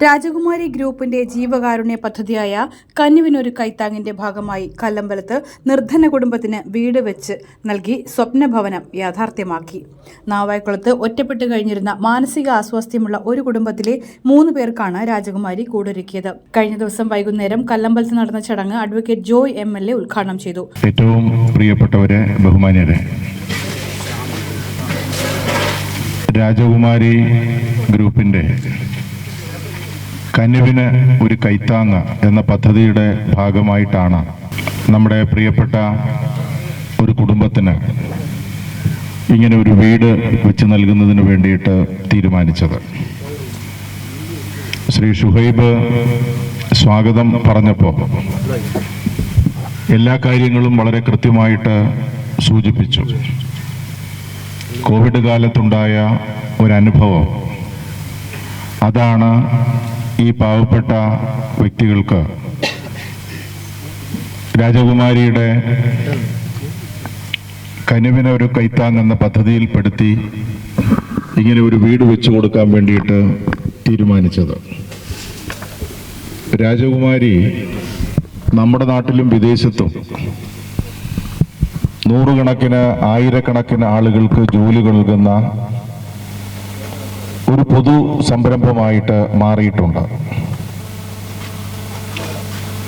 രാജകുമാരി ഗ്രൂപ്പിന്റെ ജീവകാരുണ്യ പദ്ധതിയായ കന്നിവിനൊരു കൈത്താങ്ങിന്റെ ഭാഗമായി കല്ലമ്പലത്ത് നിർധന കുടുംബത്തിന് വീട് വെച്ച് നൽകി സ്വപ്നഭവനം യാഥാർത്ഥ്യമാക്കി. നാവായിക്കുളത്ത് ഒറ്റപ്പെട്ട് കഴിഞ്ഞിരുന്ന മാനസിക അസ്വാസ്ഥ്യമുള്ള ഒരു കുടുംബത്തിലെ മൂന്ന് പേർക്കാണ് രാജകുമാരി കൂടൊരുക്കിയത്. കഴിഞ്ഞ ദിവസം വൈകുന്നേരം കല്ലമ്പലത്ത് നടന്ന ചടങ്ങ് advocate Joy M L A ഉദ്ഘാടനം ചെയ്തു. ഏറ്റവും പ്രിയപ്പെട്ടവരെ ബഹുമാനിയരെ രാജകുമാരി ഗ്രൂപ്പിന്റെ കന്യവിന് ഒരു കൈത്താങ്ങ് എന്ന പദ്ധതിയുടെ ഭാഗമായിട്ടാണ് നമ്മുടെ പ്രിയപ്പെട്ട ഒരു കുടുംബത്തിന് ഇങ്ങനെ ഒരു വീട് വെച്ച് നൽകുന്നതിന് വേണ്ടിയിട്ട് തീരുമാനിച്ചത്. ശ്രീ ഷുഹൈബ് സ്വാഗതം പറഞ്ഞപ്പോൾ എല്ലാ കാര്യങ്ങളും വളരെ കൃത്യമായിട്ട് സൂചിപ്പിച്ചു. കോവിഡ് കാലത്തുണ്ടായ ഒരനുഭവം അതാണ് ഈ പാവപ്പെട്ട വ്യക്തികൾക്ക് രാജകുമാരിയുടെ കനുവിനെ ഒരു കൈത്താങ് എന്ന പദ്ധതിയിൽപ്പെടുത്തി ഇങ്ങനെ ഒരു വീട് വെച്ചു കൊടുക്കാൻ വേണ്ടിയിട്ട് തീരുമാനിച്ചത്. രാജകുമാരി നമ്മുടെ നാട്ടിലും വിദേശത്തും നൂറുകണക്കിന് ആയിരക്കണക്കിന് ആളുകൾക്ക് ജോലി നൽകുന്ന ഒരു പൊതു സംരംഭമായിട്ട് മാറിയിട്ടുണ്ട്.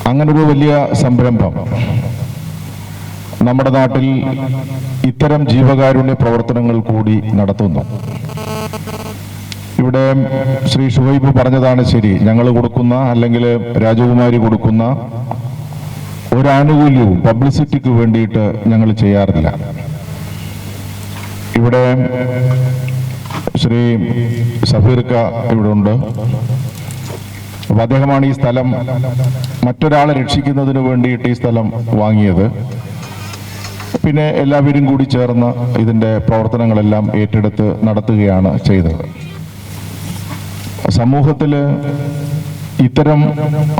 അങ്ങനൊരു വലിയ സംരംഭം നമ്മുടെ നാട്ടിൽ ഇത്തരം ജീവകാരുണ്യ പ്രവർത്തനങ്ങൾ കൂടി നടത്തുന്നു. ഇവിടെ ശ്രീ ഷുഹൈബ് പറഞ്ഞതാണ് ശരി. ഞങ്ങൾ കൊടുക്കുന്ന അല്ലെങ്കിൽ രാജകുമാരി കൊടുക്കുന്ന ഒരാനുകൂല്യവും പബ്ലിസിറ്റിക്ക് വേണ്ടിയിട്ട് ഞങ്ങൾ ചെയ്യാറില്ല. ഇവിടെ ശ്രീ സഫീർക്ക ഇവിടെ ഉണ്ട് അപ്പൊ അദ്ദേഹമാണ് ഈ സ്ഥലം മറ്റൊരാളെ രക്ഷിക്കുന്നതിന് വേണ്ടിയിട്ട് ഈ സ്ഥലം വാങ്ങിയത്. പിന്നെ എല്ലാവരും കൂടി ചേർന്ന് ഇതിന്റെ പ്രവർത്തനങ്ങളെല്ലാം ഏറ്റെടുത്ത് നടത്തുകയാണ് ചെയ്തത്. സമൂഹത്തിൽ ഇത്തരം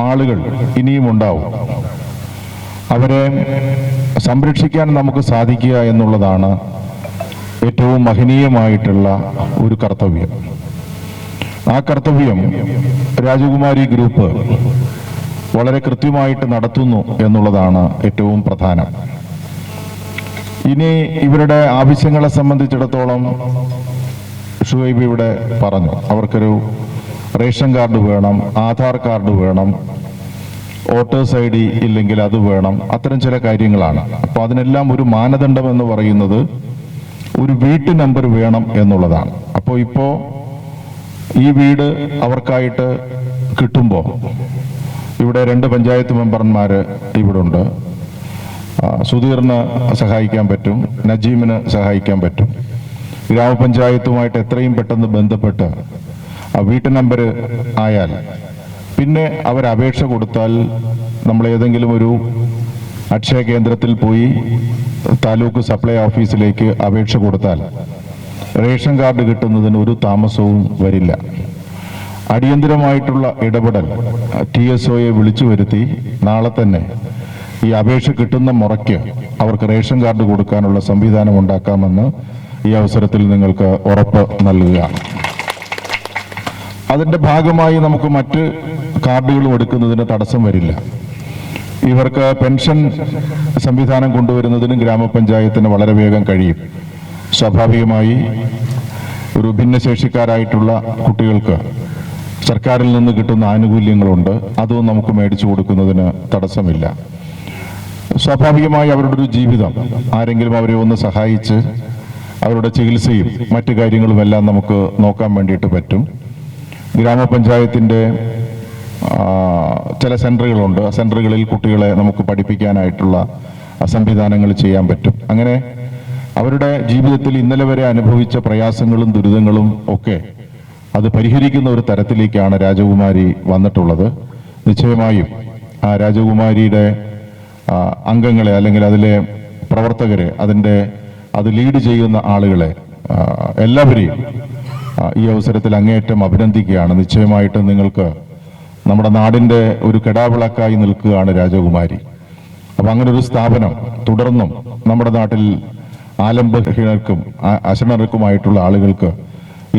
ആളുകൾ ഇനിയും ഉണ്ടാവും. അവരെ സംരക്ഷിക്കാൻ നമുക്ക് സാധിക്കുക എന്നുള്ളതാണ് ഏറ്റവും മഹനീയമായിട്ടുള്ള ഒരു കർത്തവ്യം. ആ കർത്തവ്യം രാജകുമാരി ഗ്രൂപ്പ് വളരെ കൃത്യമായിട്ട് നടത്തുന്നു എന്നുള്ളതാണ് ഏറ്റവും പ്രധാനം. ഇനി ഇവരുടെ ആവശ്യങ്ങളെ സംബന്ധിച്ചിടത്തോളം ഷുഹൈബ് ഇവിടെ പറഞ്ഞു. അവർക്കൊരു റേഷൻ കാർഡ് വേണം ആധാർ കാർഡ് വേണം വോട്ടേഴ്സ് ഐ ഡി ഇല്ലെങ്കിൽ അത് വേണം അത്തരം ചില കാര്യങ്ങളാണ്. അപ്പോൾ അതിനെല്ലാം ഒരു മാനദണ്ഡം എന്ന് പറയുന്നത് ഒരു വീട്ടു നമ്പർ വേണം എന്നുള്ളതാണ്. അപ്പോൾ ഇപ്പോൾ ഈ വീട് അവർക്കായിട്ട് കിട്ടുമ്പോൾ ഇവിടെ രണ്ട് പഞ്ചായത്ത് മെമ്പർമാർ ഇവിടെ ഉണ്ട് സുധീറിന് സഹായിക്കാൻ പറ്റും നജീമിന് സഹായിക്കാൻ പറ്റും. ഗ്രാമപഞ്ചായത്തുമായിട്ട് എത്രയും പെട്ടെന്ന് ബന്ധപ്പെട്ട് ആ വീട്ടു നമ്പർ ആയാൽ പിന്നെ അവർ അപേക്ഷ കൊടുത്താൽ നമ്മൾ ഏതെങ്കിലും ഒരു അക്ഷയ കേന്ദ്രത്തിൽ പോയി താലൂക്ക് സപ്ലൈ ഓഫീസിലേക്ക് അപേക്ഷ കൊടുത്താൽ റേഷൻ കാർഡ് കിട്ടുന്നതിന് ഒരു താമസവും വരില്ല. അടിയന്തരമായിട്ടുള്ള ഇടപെടൽ ടി എസ് ഒയെ വിളിച്ചു വരുത്തി നാളെ തന്നെ ഈ അപേക്ഷ കിട്ടുന്ന മുറയ്ക്ക് അവർക്ക് റേഷൻ കാർഡ് കൊടുക്കാനുള്ള സംവിധാനം ഉണ്ടാക്കാമെന്ന് ഈ അവസരത്തിൽ നിങ്ങൾക്ക് ഉറപ്പ് നൽകുകയാണ്. അതിന്റെ ഭാഗമായി നമുക്ക് മറ്റ് കാർഡുകളും എടുക്കുന്നതിന് തടസ്സം വരില്ല. ഇവർക്ക് പെൻഷൻ സംവിധാനം കൊണ്ടുവരുന്നതിനും ഗ്രാമപഞ്ചായത്തിന് വളരെ വേഗം കഴിയും. സ്വാഭാവികമായി ഒരു ഭിന്നശേഷിക്കാരായിട്ടുള്ള കുട്ടികൾക്ക് സർക്കാരിൽ നിന്ന് കിട്ടുന്ന ആനുകൂല്യങ്ങളുണ്ട്. അതും നമുക്ക് മേടിച്ചു കൊടുക്കുന്നതിന് തടസ്സമില്ല. സ്വാഭാവികമായി അവരുടെ ഒരു ജീവിതം ആരെങ്കിലും അവരെ ഒന്ന് സഹായിച്ച് അവരുടെ ചികിത്സയും മറ്റു കാര്യങ്ങളുമെല്ലാം നമുക്ക് നോക്കാൻ വേണ്ടിയിട്ട് പറ്റും. ഗ്രാമപഞ്ചായത്തിന്റെ ചില സെന്ററുകളുണ്ട്. ആ സെന്ററുകളിൽ കുട്ടികളെ നമുക്ക് പഠിപ്പിക്കാനായിട്ടുള്ള സംവിധാനങ്ങൾ ചെയ്യാൻ പറ്റും. അങ്ങനെ അവരുടെ ജീവിതത്തിൽ ഇന്നലെ വരെ അനുഭവിച്ച പ്രയാസങ്ങളും ദുരിതങ്ങളും ഒക്കെ അത് പരിഹരിക്കുന്ന ഒരു തരത്തിലേക്കാണ് രാജകുമാരി വന്നിട്ടുള്ളത്. നിശ്ചയമായും ആ രാജകുമാരിയുടെ അംഗങ്ങളെ അല്ലെങ്കിൽ അതിലെ പ്രവർത്തകരെ അതിന്റെ അത് ലീഡ് ചെയ്യുന്ന ആളുകളെ എല്ലാവരെയും ഈ അവസരത്തിൽ അങ്ങേയറ്റം അഭിനന്ദിക്കുകയാണ്. നിശ്ചയമായിട്ടും നിങ്ങൾക്ക് നമ്മുടെ നാടിന്റെ ഒരു കെടാവിളക്കായി നിൽക്കുകയാണ് രാജകുമാരി. അപ്പൊ അങ്ങനെ ഒരു സ്ഥാപനം തുടർന്നും നമ്മുടെ നാട്ടിൽ ആലംബഹീനർക്കും അശമർക്കുമായിട്ടുള്ള ആളുകൾക്ക്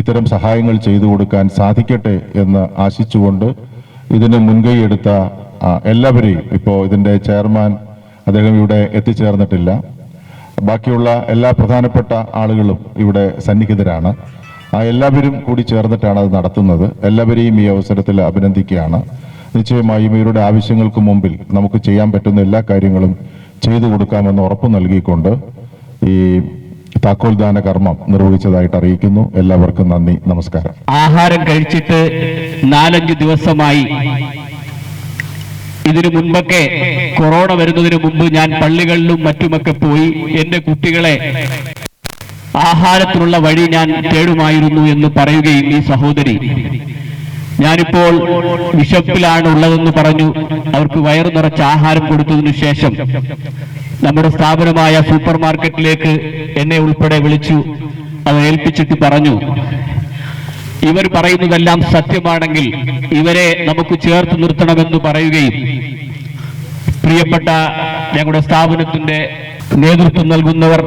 ഇത്തരം സഹായങ്ങൾ ചെയ്തു കൊടുക്കാൻ സാധിക്കട്ടെ എന്ന് ആശിച്ചുകൊണ്ട് ഇതിന് മുൻകൈയെടുത്ത എല്ലാവരെയും ഇപ്പോൾ ഇതിന്റെ ചെയർമാൻ അദ്ദേഹം ഇവിടെ എത്തിച്ചേർന്നിട്ടില്ല. ബാക്കിയുള്ള എല്ലാ പ്രധാനപ്പെട്ട ആളുകളും ഇവിടെ സന്നിഹിതരാണ്. ആ എല്ലാവരും കൂടി ചേർന്നിട്ടാണ് അത് നടത്തുന്നത്. എല്ലാവരെയും ഈ അവസരത്തിൽ അഭിനന്ദിക്കുകയാണ്. നിശ്ചയമായും ഇവരുടെ ആവശ്യങ്ങൾക്ക് മുമ്പിൽ നമുക്ക് ചെയ്യാൻ പറ്റുന്ന എല്ലാ കാര്യങ്ങളും ചെയ്തു കൊടുക്കാമെന്ന് ഉറപ്പ് നൽകിക്കൊണ്ട് ഈ താക്കോൽദാന കർമ്മം നിർവഹിച്ചതായിട്ട് അറിയിക്കുന്നു. എല്ലാവർക്കും നന്ദി നമസ്കാരം. ആഹാരം കഴിച്ചിട്ട് നാലഞ്ച് ദിവസമായി ഇതിനു മുൻപൊക്കെ കൊറോണ വരുന്നതിന് മുമ്പ് ഞാൻ പള്ളികളിലും മറ്റുമൊക്കെ പോയി. എന്റെ കുട്ടികളെ ആഹാരത്തിനുള്ള വഴി ഞാൻ തേടുമായിരുന്നു എന്ന് പറയുകയും ഈ സഹോദരി. ഞാനിപ്പോൾ വിശപ്പിലാണ് ഉള്ളതെന്ന് പറഞ്ഞു. അവർക്ക് വയറു നിറച്ച് ആഹാരം കൊടുത്തതിനു ശേഷം നമ്മുടെ സ്ഥാപനമായ സൂപ്പർ മാർക്കറ്റിലേക്ക് എന്നെ ഉൾപ്പെടെ വിളിച്ചു. അത് ഏൽപ്പിച്ചിട്ട് പറഞ്ഞു ഇവർ പറയുന്നതെല്ലാം സത്യമാണെങ്കിൽ ഇവരെ നമുക്ക് ചേർത്ത് നിർത്തണമെന്ന് പറയുകയും പ്രിയപ്പെട്ട ഞങ്ങളുടെ സ്ഥാപനത്തിന്റെ നേതൃത്വം നൽകുന്നവർ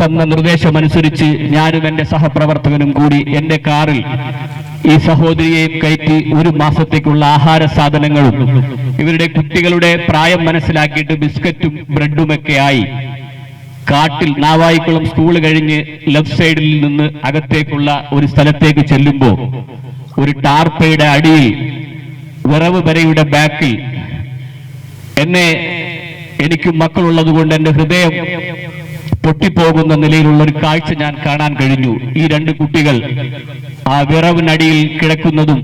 തന്ന നിർദ്ദേശം അനുസരിച്ച് ഞാനും എന്റെ സഹപ്രവർത്തകനും കൂടി എന്റെ കാറിൽ ഈ സഹോദരിയെയും കയറ്റി ഒരു മാസത്തേക്കുള്ള ആഹാര സാധനങ്ങളും ഇവരുടെ കുട്ടികളുടെ പ്രായം മനസ്സിലാക്കിയിട്ട് ബിസ്ക്കറ്റും ബ്രെഡുമൊക്കെ ആയി കാട്ടിൽ നാവായിക്കുളം സ്കൂൾ കഴിഞ്ഞ് ലെഫ്റ്റ് സൈഡിൽ നിന്ന് അകത്തേക്കുള്ള ഒരു സ്ഥലത്തേക്ക് ചെല്ലുമ്പോൾ ഒരു ടാർപ്പയുടെ അടിയിൽ വിറവ് വരയുടെ ബാക്കിൽ എന്നെ എനിക്ക് മക്കളുള്ളത് കൊണ്ട് എന്റെ ഹൃദയം പൊട്ടിപ്പോകുന്ന നിലയിലുള്ള ഒരു കാഴ്ച ഞാൻ കാണാൻ കഴിഞ്ഞു. ഈ രണ്ട് കുട്ടികൾ ആ വിറവിനടിയിൽ കിടക്കുന്നതും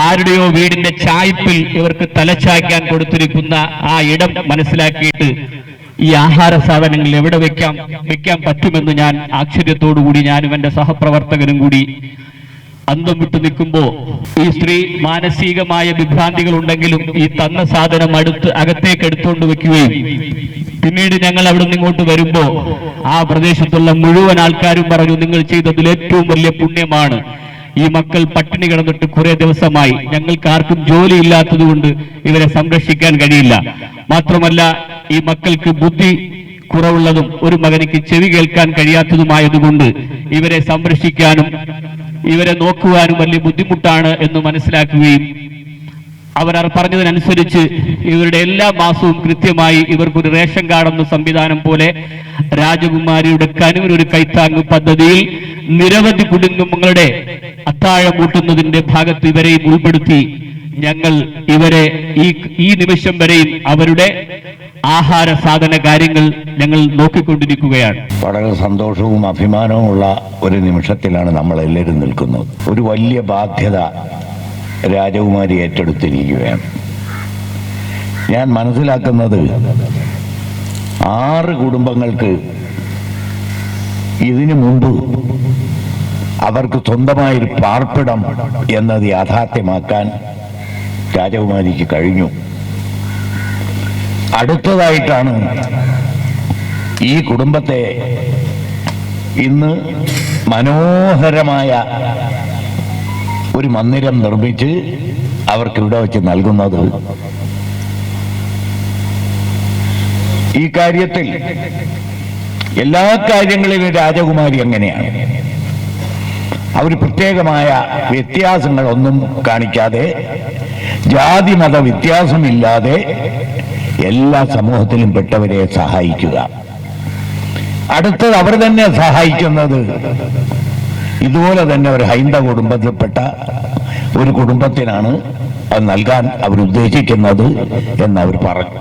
ആരുടെയോ വീടിന്റെ ചായ്പിൽ ഇവർക്ക് തലച്ചായ്ക്കാൻ കൊടുത്തിരിക്കുന്ന ആ ഇടം മനസ്സിലാക്കിയിട്ട് ഈ ആഹാര സാധനങ്ങൾ എവിടെ വെക്കാം വെക്കാൻ പറ്റുമെന്ന് ഞാൻ ആശ്ചര്യത്തോടുകൂടി ഞാനും എന്റെ സഹപ്രവർത്തകനും കൂടി അന്തം വിട്ടു നിൽക്കുമ്പോ ഈ സ്ത്രീ മാനസികമായ വിഭ്രാന്തികൾ ഉണ്ടെങ്കിലും ഈ തന്ന സാധനം അടുത്ത് അകത്തേക്ക് എടുത്തുകൊണ്ട് വെക്കുകയും പിന്നീട് ഞങ്ങൾ അവിടെ നിന്ന് ഇങ്ങോട്ട് വരുമ്പോ ആ പ്രദേശത്തുള്ള മുഴുവൻ ആൾക്കാരും പറഞ്ഞു നിങ്ങൾ ചെയ്തതിൽ ഏറ്റവും വലിയ പുണ്യമാണ്. ഈ മക്കൾ പട്ടിണി കിടന്നിട്ട് കുറെ ദിവസമായി. ഞങ്ങൾക്ക് ആർക്കും ജോലി ഇല്ലാത്തതുകൊണ്ട് ഇവരെ സംരക്ഷിക്കാൻ കഴിയില്ല. മാത്രമല്ല ഈ മക്കൾക്ക് ബുദ്ധി കുറവുള്ളതും ഒരു മകനിക്ക് ചെവി കേൾക്കാൻ കഴിയാത്തതുമായതുകൊണ്ട് ഇവരെ സംരക്ഷിക്കാനും ഇവരെ നോക്കുവാനും വലിയ ബുദ്ധിമുട്ടാണ് എന്ന് മനസ്സിലാക്കുകയും അവർ പറഞ്ഞതിനനുസരിച്ച് ഇവരുടെ എല്ലാ മാസവും കൃത്യമായി ഇവർക്കൊരു റേഷൻ കാർഡ് എന്ന സംവിധാനം പോലെ രാജകുമാരിയുടെ കനുവിനൊരു കൈത്താങ്ങ് പദ്ധതിയിൽ നിരവധി കുടുംബങ്ങളുടെ അത്താഴം കൂട്ടുന്നതിന്റെ ഭാഗത്ത് ഇവരെയും ഉൾപ്പെടുത്തി ഞങ്ങൾ ഇവരെ ഈ ഈ നിമിഷം വരെയും അവരുടെ ആഹാര സാധന കാര്യങ്ങൾ ഞങ്ങൾ നോക്കിക്കൊണ്ടിരിക്കുകയാണ്. വളരെ സന്തോഷവും അഭിമാനവുമുള്ള ഒരു നിമിഷത്തിലാണ് നമ്മൾ എല്ലാവരും നിൽക്കുന്നത്. ഒരു വലിയ ബാധ്യത രാജകുമാരി ഏറ്റെടുത്തിരിക്കുകയാണ്. ഞാൻ മനസ്സിലാക്കുന്നത് ആറ് കുടുംബങ്ങൾക്ക് ഇതിനു മുമ്പ് അവർക്ക് സ്വന്തമായൊരു പാർപ്പിടം എന്നത് യാഥാർത്ഥ്യമാക്കാൻ രാജകുമാരിക്ക് കഴിഞ്ഞു. അടുത്തതായിട്ടാണ് ഈ കുടുംബത്തെ ഇന്ന് മനോഹരമായ ഒരു മന്ദിരം നിർമ്മിച്ച് അവർക്ക് ഇവിടെ വെച്ച് നൽകുന്നത്. ഈ കാര്യത്തിൽ എല്ലാ കാര്യങ്ങളിലും രാജകുമാരി അങ്ങനെയാണ് അവർ പ്രത്യേകമായ വ്യത്യാസങ്ങളൊന്നും കാണിക്കാതെ ജാതി മത വ്യത്യാസമില്ലാതെ എല്ലാ സമൂഹത്തിലും പെട്ടവരെ സഹായിക്കുക. അടുത്തത് അവർ തന്നെ സഹായിക്കുന്നത്. ഇതുപോലെ തന്നെ ഒരു ഹൈന്ദവ കുടുംബത്തിൽപ്പെട്ട ഒരു കുടുംബത്തിനാണ് അത് നൽകാൻ അവരുദ്ദേശിക്കുന്നത് എന്നവർ പറഞ്ഞു.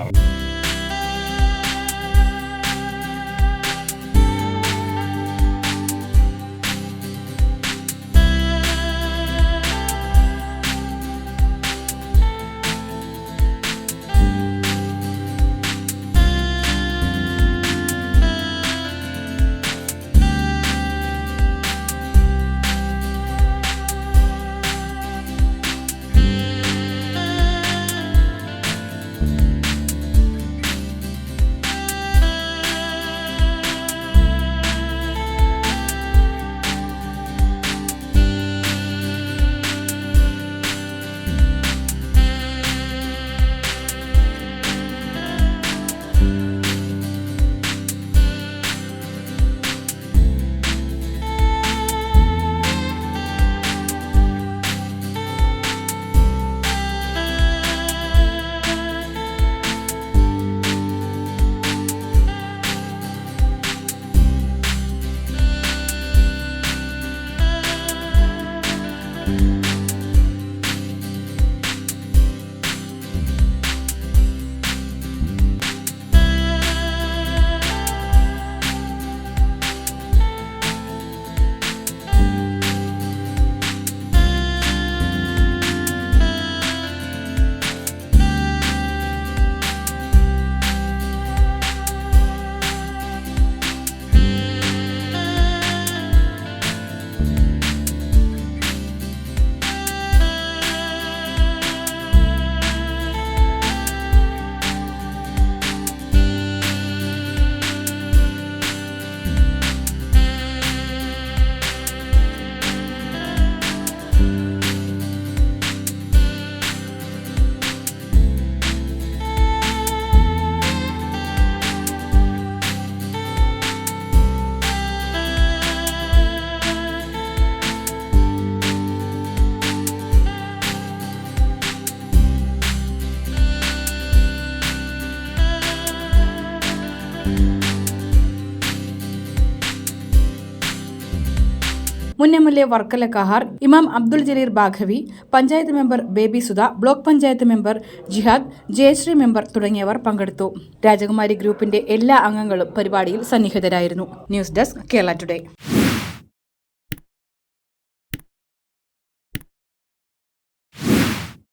മുൻ M L A Varkala Kahar Imam Abdul Jaleer Baghavi panchayat member Baby Sudha block panchayat member Jihad Jayashree member തുടങ്ങിയവർ പങ്കെടുത്തു. രാജകുമാരി ഗ്രൂപ്പിന്റെ എല്ലാ അംഗങ്ങളും പരിപാടിയിൽ സന്നിഹിതരായിരുന്നു. News desk Kerala today.